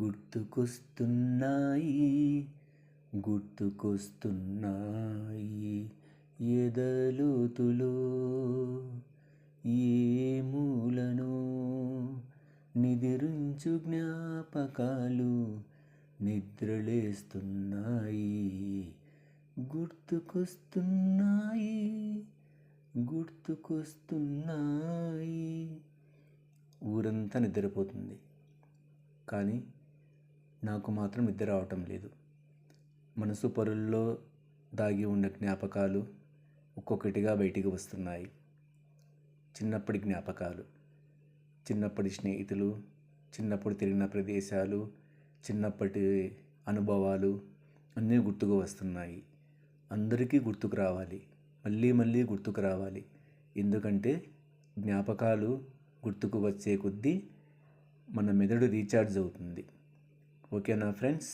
గుర్తుకొస్తున్నాయి గుర్తుకొస్తున్నాయి ఎదలోతులో ఏ మూలను నిదిరించు జ్ఞాపకాలు నిద్రలేస్తున్నాయి. గుర్తుకొస్తున్నాయి గుర్తుకొస్తున్నాయి. ఊరంతా నిద్రపోతుంది. కానీ నాకు మాత్రం నిద్ర రావటం లేదు. మనసు పొరల్లో దాగి ఉన్న జ్ఞాపకాలు ఒక్కొక్కటిగా బయటికి వస్తున్నాయి. చిన్నప్పటి జ్ఞాపకాలు చిన్నప్పటి స్నేహితులు చిన్నప్పుడు తిరిగిన ప్రదేశాలు చిన్నప్పటి అనుభవాలు అన్నీ గుర్తుకు వస్తున్నాయి. అందరికీ గుర్తుకు రావాలి. మళ్ళీ మళ్ళీ గుర్తుకు రావాలి. ఎందుకంటే జ్ఞాపకాలు గుర్తుకు వచ్చే కొద్దీ మన మెదడు రీఛార్జ్ అవుతుంది. ఓకేనా ఫ్రెండ్స్